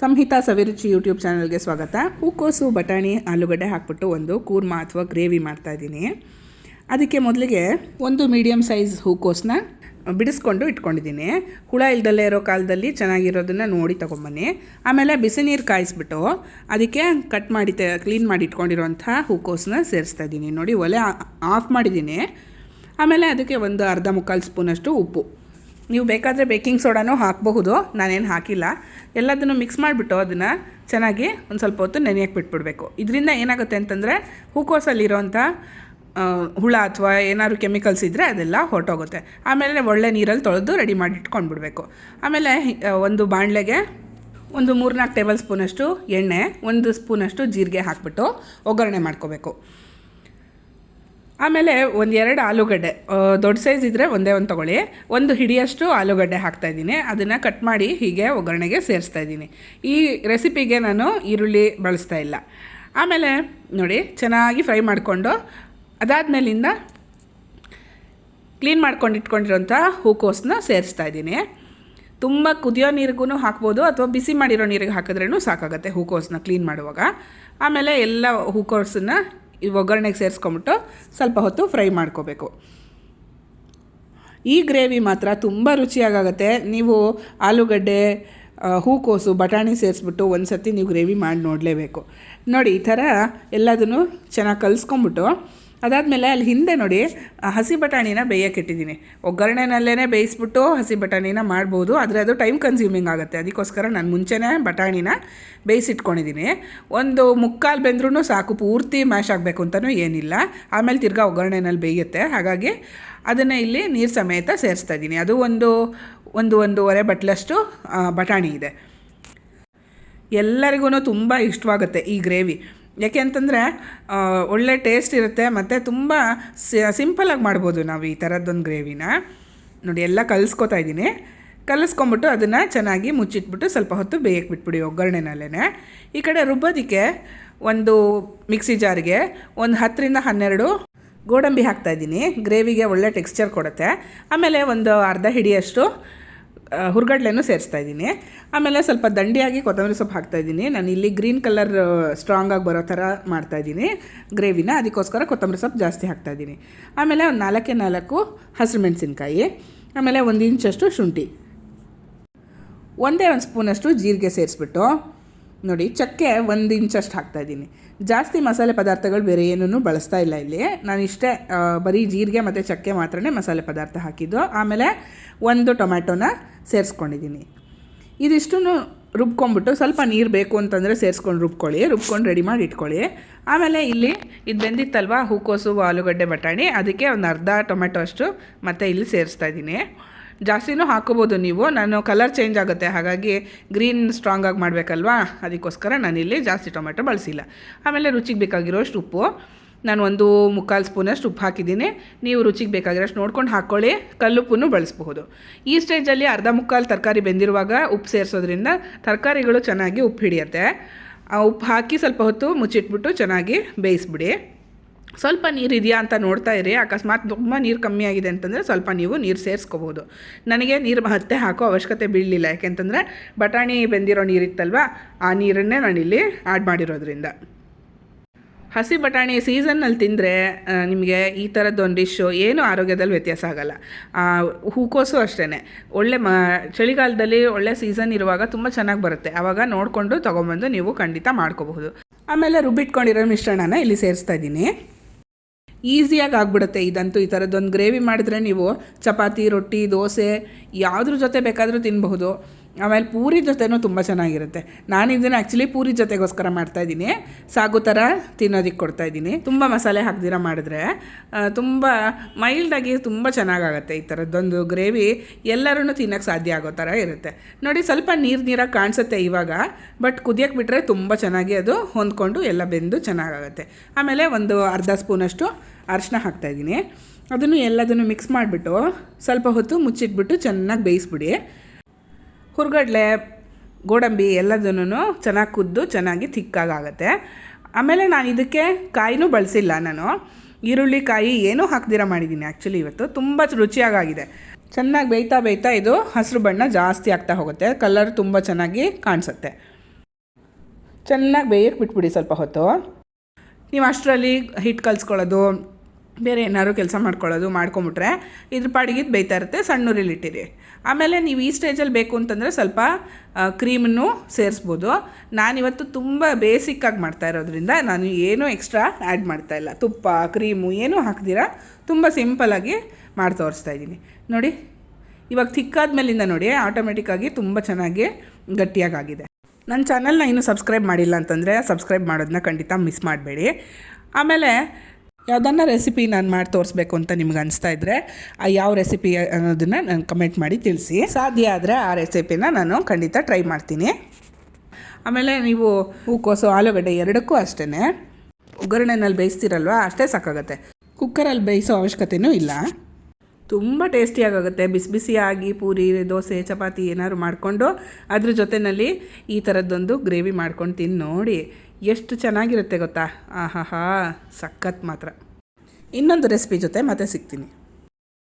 ಸಂಹಿತಾ ಸವಿರುಚಿ YouTube ಚಾನಲ್ಗೆ ಸ್ವಾಗತ. ಹೂಕೋಸು, ಬಟಾಣಿ, ಆಲೂಗಡ್ಡೆ ಹಾಕ್ಬಿಟ್ಟು ಒಂದು ಕೂರ್ಮ ಅಥವಾ ಗ್ರೇವಿ ಮಾಡ್ತಾ ಇದ್ದೀನಿ. ಅದಕ್ಕೆ ಮೊದಲಿಗೆ ಒಂದು ಮೀಡಿಯಮ್ ಸೈಜ್ ಹೂಕೋಸನ್ನ ಬಿಡಿಸ್ಕೊಂಡು ಇಟ್ಕೊಂಡಿದ್ದೀನಿ. ಹುಳ ಇಲ್ದಲ್ಲೇ ಇರೋ ಕಾಲದಲ್ಲಿ ಚೆನ್ನಾಗಿರೋದನ್ನು ನೋಡಿ ತೊಗೊಂಬನ್ನಿ. ಆಮೇಲೆ ಬಿಸಿ ನೀರು ಕಾಯಿಸ್ಬಿಟ್ಟು ಅದಕ್ಕೆ ಕಟ್ ಮಾಡಿ ಕ್ಲೀನ್ ಮಾಡಿ ಇಟ್ಕೊಂಡಿರೋಂಥ ಹೂಕೋಸನ್ನ ಸೇರಿಸ್ತಾ ಇದ್ದೀನಿ. ನೋಡಿ ಒಲೆ ಆಫ್ ಮಾಡಿದ್ದೀನಿ. ಆಮೇಲೆ ಅದಕ್ಕೆ ಒಂದು ಅರ್ಧ ಮುಕ್ಕಾಲು ಸ್ಪೂನಷ್ಟು ಉಪ್ಪು. ನೀವು ಬೇಕಾದರೆ ಬೇಕಿಂಗ್ ಸೋಡಾನೂ ಹಾಕಬಹುದು, ನಾನೇನು ಹಾಕಿಲ್ಲ. ಎಲ್ಲದನ್ನು ಮಿಕ್ಸ್ ಮಾಡಿಬಿಟ್ಟು ಅದನ್ನು ಚೆನ್ನಾಗಿ ಒಂದು ಸ್ವಲ್ಪ ಹೊತ್ತು ನೆನೆಯಕ್ಕೆ ಬಿಟ್ಬಿಡಬೇಕು. ಇದರಿಂದ ಏನಾಗುತ್ತೆ ಅಂತಂದರೆ ಹೂಕೋಸಲ್ಲಿರೋಂಥ ಹುಳ ಅಥವಾ ಏನಾದ್ರು ಕೆಮಿಕಲ್ಸ್ ಇದ್ದರೆ ಅದೆಲ್ಲ ಹೊರಟೋಗುತ್ತೆ. ಆಮೇಲೆ ಒಳ್ಳೆ ನೀರಲ್ಲಿ ತೊಳೆದು ರೆಡಿ ಮಾಡಿ ಇಟ್ಕೊಂಡ್ಬಿಡ್ಬೇಕು ಆಮೇಲೆ ಒಂದು ಬಾಣಲೆಗೆ ಒಂದು ಮೂರ್ನಾಲ್ಕು ಟೇಬಲ್ ಸ್ಪೂನಷ್ಟು ಎಣ್ಣೆ, ಒಂದು ಸ್ಪೂನಷ್ಟು ಜೀರಿಗೆ ಹಾಕ್ಬಿಟ್ಟು ಒಗ್ಗರಣೆ ಮಾಡ್ಕೋಬೇಕು. ಆಮೇಲೆ ಒಂದು ಎರಡು ಆಲೂಗಡ್ಡೆ ದೊಡ್ಡ ಸೈಜ್ ಇದ್ದರೆ ಒಂದೇ ಒಂದು ತೊಗೊಳ್ಳಿ. ಒಂದು ಹಿಡಿಯಷ್ಟು ಆಲೂಗಡ್ಡೆ ಹಾಕ್ತಾಯಿದ್ದೀನಿ ಅದನ್ನು ಕಟ್ ಮಾಡಿ ಹೀಗೆ ಒಗ್ಗರಣೆಗೆ ಸೇರಿಸ್ತಾ ಇದ್ದೀನಿ. ಈ ರೆಸಿಪಿಗೆ ನಾನು ಈರುಳ್ಳಿ ಬಳಸ್ತಾ ಇಲ್ಲ. ಆಮೇಲೆ ನೋಡಿ, ಚೆನ್ನಾಗಿ ಫ್ರೈ ಮಾಡಿಕೊಂಡು ಅದಾದಮೇಲಿಂದ ಕ್ಲೀನ್ ಮಾಡ್ಕೊಂಡು ಇಟ್ಕೊಂಡಿರೋಂಥ ಹೂಕೋಸನ್ನ ಸೇರಿಸ್ತಾ ಇದ್ದೀನಿ. ತುಂಬ ಕುದಿಯೋ ನೀರಿಗೂ ಹಾಕ್ಬೋದು ಅಥವಾ ಬಿಸಿ ಮಾಡಿರೋ ನೀರಿಗೆ ಹಾಕಿದ್ರೂ ಸಾಕಾಗುತ್ತೆ ಹೂಕೋಸನ್ನ ಕ್ಲೀನ್ ಮಾಡುವಾಗ. ಆಮೇಲೆ ಎಲ್ಲ ಹೂಕೋಸನ್ನ ಈ ಒಗ್ಗರಣೆಗೆ ಸೇರಿಸ್ಕೊಂಬಿಟ್ಟು ಸ್ವಲ್ಪ ಹೊತ್ತು ಫ್ರೈ ಮಾಡ್ಕೋಬೇಕು. ಈ ಗ್ರೇವಿ ಮಾತ್ರ ತುಂಬ ರುಚಿಯಾಗುತ್ತೆ ನೀವು ಆಲೂಗಡ್ಡೆ ಹೂಕೋಸು ಬಟಾಣಿ ಸೇರಿಸ್ಬಿಟ್ಟು ಒಂದು ಸರ್ತಿ ನೀವು ಗ್ರೇವಿ ಮಾಡಿ ನೋಡಲೇಬೇಕು. ನೋಡಿ, ಈ ಥರ ಎಲ್ಲದನ್ನು ಚೆನ್ನಾಗಿ ಕಲಿಸ್ಕೊಂಬಿಟ್ಟು ಅದಾದಮೇಲೆ ಅಲ್ಲಿ ಹಿಂದೆ ನೋಡಿ ಹಸಿ ಬಟಾಣಿನ ಬೇಯಕ್ಕಿಟ್ಟಿದ್ದೀನಿ ಒಗ್ಗರಣೆನಲ್ಲೇ ಬೇಯಿಸ್ಬಿಟ್ಟು ಹಸಿ ಬಟಾಣಿನ ಮಾಡ್ಬೋದು. ಆದರೆ ಅದು ಟೈಮ್ ಕನ್ಸ್ಯೂಮಿಂಗ್ ಆಗುತ್ತೆ. ಅದಕ್ಕೋಸ್ಕರ ನಾನು ಮುಂಚೆನೇ ಬಟಾಣಿನ ಬೇಯಿಸಿಟ್ಕೊಂಡಿದ್ದೀನಿ. ಒಂದು ಮುಕ್ಕಾಲು ಬೆಂದ್ರೂ ಸಾಕು, ಪೂರ್ತಿ ಮ್ಯಾಶ್ ಆಗಬೇಕು ಅಂತಲೂ ಏನಿಲ್ಲ. ಆಮೇಲೆ ತಿರ್ಗಾ ಒಗ್ಗರಣೆನಲ್ಲಿ ಬೇಯುತ್ತೆ. ಹಾಗಾಗಿ ಅದನ್ನು ಇಲ್ಲಿ ನೀರು ಸಮೇತ ಸೇರಿಸ್ತಾ ಇದ್ದೀನಿ. ಅದು ಒಂದು ಒಂದು ಒಂದೂವರೆ ಬಟ್ಲಷ್ಟು ಬಟಾಣಿ ಇದೆ. ಎಲ್ಲರಿಗೂ ತುಂಬ ಇಷ್ಟವಾಗುತ್ತೆ ಈ ಗ್ರೇವಿ. ಯಾಕೆ ಅಂತಂದರೆ ಒಳ್ಳೆ ಟೇಸ್ಟ್ ಇರುತ್ತೆ, ಮತ್ತು ತುಂಬ ಸಿಂಪಲಾಗಿ ಮಾಡ್ಬೋದು ನಾವು ಈ ಥರದ್ದೊಂದು ಗ್ರೇವಿನ ನೋಡಿ, ಎಲ್ಲ ಕಲಿಸ್ಕೊತಾ ಇದ್ದೀನಿ. ಕಲಿಸ್ಕೊಂಬಿಟ್ಟು ಅದನ್ನು ಚೆನ್ನಾಗಿ ಮುಚ್ಚಿಟ್ಬಿಟ್ಟು ಸ್ವಲ್ಪ ಹೊತ್ತು ಬೇಯಕ್ಕೆ ಬಿಟ್ಬಿಡಿ ಒಗ್ಗರಣೆನಲ್ಲೇ ಈ ಕಡೆ ರುಬ್ಬೋದಕ್ಕೆ ಒಂದು ಮಿಕ್ಸಿ ಜಾರಿಗೆ ಒಂದು ಹತ್ತರಿಂದ ಹನ್ನೆರಡು ಗೋಡಂಬಿ ಹಾಕ್ತಾ ಇದ್ದೀನಿ. ಗ್ರೇವಿಗೆ ಒಳ್ಳೆ ಟೆಕ್ಸ್ಚರ್ ಕೊಡುತ್ತೆ. ಆಮೇಲೆ ಒಂದು ಅರ್ಧ ಹಿಡಿಯಷ್ಟು ಹುರ್ಗಡ್ಲೆನೂ ಸೇರಿಸ್ತಾ ಇದ್ದೀನಿ. ಆಮೇಲೆ ಸ್ವಲ್ಪ ದಂಡಿಯಾಗಿ ಕೊತ್ತಂಬರಿ ಸೊಪ್ಪು ಹಾಕ್ತಾ ಇದ್ದೀನಿ. ನಾನು ಇಲ್ಲಿ ಗ್ರೀನ್ ಕಲರ್ ಸ್ಟ್ರಾಂಗಾಗಿ ಬರೋ ಥರ ಮಾಡ್ತಾ ಇದ್ದೀನಿ. ಗ್ರೇವಿನ ಅದಕ್ಕೋಸ್ಕರ ಕೊತ್ತಂಬರಿ ಸೊಪ್ಪು ಜಾಸ್ತಿ ಹಾಕ್ತಾ ಇದ್ದೀನಿ. ಆಮೇಲೆ ಒಂದು ನಾಲ್ಕೇ ನಾಲ್ಕು ಹಸಿರು ಮೆಣಸಿನ್ಕಾಯಿ. ಆಮೇಲೆ ಒಂದು ಇಂಚಷ್ಟು ಶುಂಠಿ. ಒಂದೇ ಒಂದು ಸ್ಪೂನಷ್ಟು ಜೀರಿಗೆ ಸೇರಿಸ್ಬಿಟ್ಟು ನೋಡಿ, ಚಕ್ಕೆ ಒಂದು ಇಂಚಷ್ಟು ಹಾಕ್ತಾ ಇದ್ದೀನಿ. ಜಾಸ್ತಿ ಮಸಾಲೆ ಪದಾರ್ಥಗಳು ಬೇರೆ ಏನೂ ಬಳಸ್ತಾ ಇಲ್ಲ ಇಲ್ಲಿ. ನಾನು ಇಷ್ಟೇ ಬರೀ ಜೀರಿಗೆ ಮತ್ತು ಚಕ್ಕೆ ಮಾತ್ರನೇ ಮಸಾಲೆ ಪದಾರ್ಥ ಹಾಕಿದ್ದು. ಆಮೇಲೆ ಒಂದು ಟೊಮ್ಯಾಟೊನ ಸೇರಿಸ್ಕೊಂಡಿದ್ದೀನಿ. ಇದಿಷ್ಟು ರುಬ್ಕೊಂಡ್ಬಿಟ್ಟು ಸ್ವಲ್ಪ ನೀರು ಬೇಕು ಅಂತಂದರೆ ಸೇರಿಸ್ಕೊಂಡು ರುಬ್ಕೊಳ್ಳಿ. ರುಬ್ಕೊಂಡು ರೆಡಿ ಮಾಡಿ ಇಟ್ಕೊಳ್ಳಿ. ಆಮೇಲೆ ಇಲ್ಲಿ ಇದು ಬೆಂದಿತ್ತಲ್ವ? ಹೂಕೋಸು, ಆಲೂಗಡ್ಡೆ, ಬಟಾಣಿ. ಅದಕ್ಕೆ ಒಂದು ಅರ್ಧ ಟೊಮೆಟೊ ಅಷ್ಟು ಮತ್ತೆ ಇಲ್ಲಿ ಸೇರಿಸ್ತಾ ಇದ್ದೀನಿ. ಜಾಸ್ತಿನೂ ಹಾಕೋಬೋದು ನೀವು. ನಾನು ಕಲರ್ ಚೇಂಜ್ ಆಗುತ್ತೆ. ಹಾಗಾಗಿ ಗ್ರೀನ್ ಸ್ಟ್ರಾಂಗಾಗಿ ಮಾಡಬೇಕಲ್ವಾ? ಅದಕ್ಕೋಸ್ಕರ ನಾನಿಲ್ಲಿ ಜಾಸ್ತಿ ಟೊಮೆಟೊ ಬಳಸಿಲ್ಲ. ಆಮೇಲೆ ರುಚಿಗೆ ಬೇಕಾಗಿರೋಷ್ಟು ಉಪ್ಪು. ನಾನು ಒಂದು ಮುಕ್ಕಾಲು ಸ್ಪೂನಷ್ಟು ಉಪ್ಪು ಹಾಕಿದ್ದೀನಿ. ನೀವು ರುಚಿಗೆ ಬೇಕಾಗಿರೋಷ್ಟು ನೋಡ್ಕೊಂಡು ಹಾಕ್ಕೊಳ್ಳಿ ಕಲ್ಲುಪ್ಪನ್ನು ಬಳಸಬಹುದು. ಈ ಸ್ಟೇಜಲ್ಲಿ ಅರ್ಧ ಮುಕ್ಕಾಲು ತರಕಾರಿ ಬೆಂದಿರುವಾಗ ಉಪ್ಪು ಸೇರಿಸೋದ್ರಿಂದ ತರಕಾರಿಗಳು ಚೆನ್ನಾಗಿ ಉಪ್ಪು ಹಿಡಿಯುತ್ತೆ. ಆ ಉಪ್ಪು ಹಾಕಿ ಸ್ವಲ್ಪ ಹೊತ್ತು ಮುಚ್ಚಿಟ್ಬಿಟ್ಟು ಚೆನ್ನಾಗಿ ಬೇಯಿಸ್ಬಿಡಿ. ಸ್ವಲ್ಪ ನೀರು ಇದೆಯಾ ಅಂತ ನೋಡ್ತಾ ಇರಿ. ಅಕಸ್ಮಾತ್ ತುಂಬ ನೀರು ಕಮ್ಮಿ ಆಗಿದೆ ಅಂತಂದರೆ ಸ್ವಲ್ಪ ನೀವು ನೀರು ಸೇರಿಸ್ಕೋಬೋದು. ನನಗೆ ನೀರು ಮತ್ತೆ ಹಾಕೋ ಅವಶ್ಯಕತೆ ಬೀಳಲಿಲ್ಲ. ಯಾಕೆಂತಂದರೆ ಬಟಾಣಿ ಬೆಂದಿರೋ ನೀರಿತ್ತಲ್ವ ಆ ನೀರನ್ನೇ ನಾನಿಲ್ಲಿ ಆ್ಯಡ್ ಮಾಡಿರೋದ್ರಿಂದ. ಹಸಿ ಬಟಾಣಿ ಸೀಸನ್ನಲ್ಲಿ ತಿಂದರೆ ನಿಮಗೆ ಈ ಥರದ್ದೊಂದು ಡಿಶ್ಶು ಏನು ಆರೋಗ್ಯದಲ್ಲಿ ವ್ಯತ್ಯಾಸ ಆಗಲ್ಲ. ಹೂಕೋಸು ಅಷ್ಟೇ ಒಳ್ಳೆ ಮ, ಚಳಿಗಾಲದಲ್ಲಿ ಒಳ್ಳೆ ಸೀಸನ್ ಇರುವಾಗ ತುಂಬ ಚೆನ್ನಾಗಿ ಬರುತ್ತೆ. ಆವಾಗ ನೋಡಿಕೊಂಡು ತೊಗೊಂಬಂದು ನೀವು ಖಂಡಿತ ಮಾಡ್ಕೋಬಹುದು. ಆಮೇಲೆ ರುಬ್ಬಿಟ್ಕೊಂಡಿರೋ ಮಿಶ್ರಣನ ಇಲ್ಲಿ ಸೇರಿಸ್ತಾ ಇದ್ದೀನಿ. ಈಸಿಯಾಗಿ ಆಗ್ಬಿಡುತ್ತೆ ಇದಂತೂ ಈ ಥರದ್ದೊಂದು ಗ್ರೇವಿ ಮಾಡಿದ್ರೆ ನೀವು ಚಪಾತಿ, ರೊಟ್ಟಿ, ದೋಸೆ ಯಾವುದ್ರ ಜೊತೆ ಬೇಕಾದರೂ ತಿನ್ನಬಹುದು ಆಮೇಲೆ ಪೂರಿ ಜೊತೆನೂ ತುಂಬ ಚೆನ್ನಾಗಿರುತ್ತೆ. ನಾನು ಇದನ್ನು ಆ್ಯಕ್ಚುಲಿ ಪೂರಿ ಜೊತೆಗೋಸ್ಕರ ಮಾಡ್ತಾ ಇದ್ದೀನಿ. ಸಾಗು ಥರ ತಿನ್ನೋದಕ್ಕೆ ಕೊಡ್ತಾ ಇದ್ದೀನಿ. ತುಂಬ ಮಸಾಲೆ ಹಾಕ್ದಿರ ಮಾಡಿದ್ರೆ ತುಂಬ ಮೈಲ್ಡಾಗಿ ತುಂಬ ಚೆನ್ನಾಗಾಗುತ್ತೆ ಈ ಥರದ್ದೊಂದು ಗ್ರೇವಿ ಎಲ್ಲರೂ ತಿನ್ನೋಕ್ಕೆ ಸಾಧ್ಯ ಆಗೋ ಥರ ಇರುತ್ತೆ. ನೋಡಿ ಸ್ವಲ್ಪ ನೀರು ನೀರಾಗಿ ಕಾಣಿಸುತ್ತೆ ಇವಾಗ ಬಟ್ ಕುದಿಯಕ್ಕೆ ಬಿಟ್ಟರೆ ತುಂಬ ಚೆನ್ನಾಗಿ ಅದು ಹೊಂದ್ಕೊಂಡು ಎಲ್ಲ ಬೆಂದು ಚೆನ್ನಾಗಾಗುತ್ತೆ. ಆಮೇಲೆ ಒಂದು ಅರ್ಧ ಸ್ಪೂನಷ್ಟು ಅರಿಶಿನ ಹಾಕ್ತಾಯಿದ್ದೀನಿ ಅದನ್ನು ಎಲ್ಲದನ್ನು ಮಿಕ್ಸ್ ಮಾಡಿಬಿಟ್ಟು ಸ್ವಲ್ಪ ಹೊತ್ತು ಮುಚ್ಚಿಟ್ಬಿಟ್ಟು ಚೆನ್ನಾಗಿ ಬೇಯಿಸ್ಬಿಡಿ. ಹುರ್ಗಡ್ಲೆ, ಗೋಡಂಬಿ ಎಲ್ಲದನ್ನು ಚೆನ್ನಾಗಿ ಕುದ್ದು ಚೆನ್ನಾಗಿ ತಿಕ್ಕಾಗುತ್ತೆ ಆಮೇಲೆ ನಾನು ಇದಕ್ಕೆ ಕಾಯಿನೂ ಬಳಸಿಲ್ಲ ನಾನು. ಈರುಳ್ಳಿ ಕಾಯಿ ಏನೂ ಹಾಕ್ದಿರ ಮಾಡಿದ್ದೀನಿ ಆ್ಯಕ್ಚುಲಿ ಇವತ್ತು. ತುಂಬ ರುಚಿಯಾಗಿದೆ ಚೆನ್ನಾಗಿ ಬೇಯ್ತಾ ಬೇಯ್ತಾ ಇದು ಹಸಿರು ಬಣ್ಣ ಜಾಸ್ತಿ ಆಗ್ತಾ ಹೋಗುತ್ತೆ. ಕಲರ್ ತುಂಬ ಚೆನ್ನಾಗಿ ಕಾಣಿಸುತ್ತೆ. ಚೆನ್ನಾಗಿ ಬೇಯಕ್ಕೆ ಬಿಟ್ಬಿಡಿ ಸ್ವಲ್ಪ ಹೊತ್ತು. ನೀವು ಅಷ್ಟರಲ್ಲಿ ಹಿಟ್ಟು ಕಲಿಸ್ಕೊಳ್ಳೋದು. ಬೇರೆ ಏನಾದ್ರು ಕೆಲಸ ಮಾಡ್ಕೊಳ್ಳೋದು, ಮಾಡ್ಕೊಂಬಿಟ್ರೆ ಇದ್ರ ಪಾಡಿಗೆ ಬೇಯ್ತಾ ಇರುತ್ತೆ ಸಣ್ಣ ಇಟ್ಟಿರಿ. ಆಮೇಲೆ ನೀವು ಈ ಸ್ಟೇಜಲ್ಲಿ ಬೇಕು ಅಂತಂದರೆ ಸ್ವಲ್ಪ ಕ್ರೀಮನ್ನು ಸೇರಿಸ್ಬೋದು. ನಾನಿವತ್ತು ತುಂಬ ಬೇಸಿಕ್ಕಾಗಿ ಮಾಡ್ತಾ ಇರೋದ್ರಿಂದ ನಾನು ಏನೂ ಎಕ್ಸ್ಟ್ರಾ ಆ್ಯಡ್ ಮಾಡ್ತಾ ಇಲ್ಲ. ತುಪ್ಪ, ಕ್ರೀಮು ಏನೂ ಹಾಕ್ದಿರ ತುಂಬ ಸಿಂಪಲಾಗಿ ಮಾಡಿ ತೋರಿಸ್ತಾ ಇದ್ದೀನಿ. ನೋಡಿ, ಇವಾಗ ತಿಕ್ಕಾದ ಮೇಲಿಂದ ನೋಡಿ ಆಟೋಮೆಟಿಕ್ಕಾಗಿ ತುಂಬ ಚೆನ್ನಾಗಿ ಗಟ್ಟಿಯಾಗಿದೆ ನನ್ನ ಚಾನಲ್ನ ಇನ್ನೂ ಸಬ್ಸ್ಕ್ರೈಬ್ ಮಾಡಿಲ್ಲ ಅಂತಂದರೆ ಸಬ್ಸ್ಕ್ರೈಬ್ ಮಾಡೋದನ್ನ ಖಂಡಿತ ಮಿಸ್ ಮಾಡಬೇಡಿ. ಆಮೇಲೆ ಯಾವುದನ್ನ ರೆಸಿಪಿ ನಾನು ಮಾಡಿ ತೋರಿಸ್ಬೇಕು ಅಂತ ನಿಮ್ಗೆ ಅನಿಸ್ತಾ ಆ ಯಾವ ರೆಸಿಪಿ ಅನ್ನೋದನ್ನು ನಾನು ಕಮೆಂಟ್ ಮಾಡಿ ತಿಳಿಸಿ. ಸಾಧ್ಯ ಆದರೆ ಆ ರೆಸಿಪಿನ ನಾನು ಖಂಡಿತ ಟ್ರೈ ಮಾಡ್ತೀನಿ. ಆಮೇಲೆ ನೀವು ಹೂಕೋಸು ಆಲೂಗಡ್ಡೆ ಎರಡಕ್ಕೂ ಅಷ್ಟೇ ಒಗ್ಗರಣೆನಲ್ಲಿ ಬೇಯಿಸ್ತಿರಲ್ವ, ಅಷ್ಟೇ ಸಾಕಾಗತ್ತೆ. ಕುಕ್ಕರಲ್ಲಿ ಬೇಯಿಸೋ ಅವಶ್ಯಕತೆಯೂ ಇಲ್ಲ. ತುಂಬ ಟೇಸ್ಟಿಯಾಗುತ್ತೆ ಬಿಸಿ ಬಿಸಿಯಾಗಿ ಪೂರಿ, ದೋಸೆ, ಚಪಾತಿ ಏನಾದ್ರು ಮಾಡಿಕೊಂಡು ಅದ್ರ ಜೊತೆಯಲ್ಲಿ ಈ ಥರದ್ದೊಂದು ಗ್ರೇವಿ ಮಾಡ್ಕೊಂಡು ತಿಂದು ನೋಡಿ. ಎಷ್ಟು ಚೆನ್ನಾಗಿರುತ್ತೆ ಗೊತ್ತಾ? ಆಹಾ ಸಖತ್ ಮಾತ್ರ. ಇನ್ನೊಂದು ರೆಸಿಪಿ ಜೊತೆ ಮತ್ತೆ ಸಿಗ್ತೀನಿ.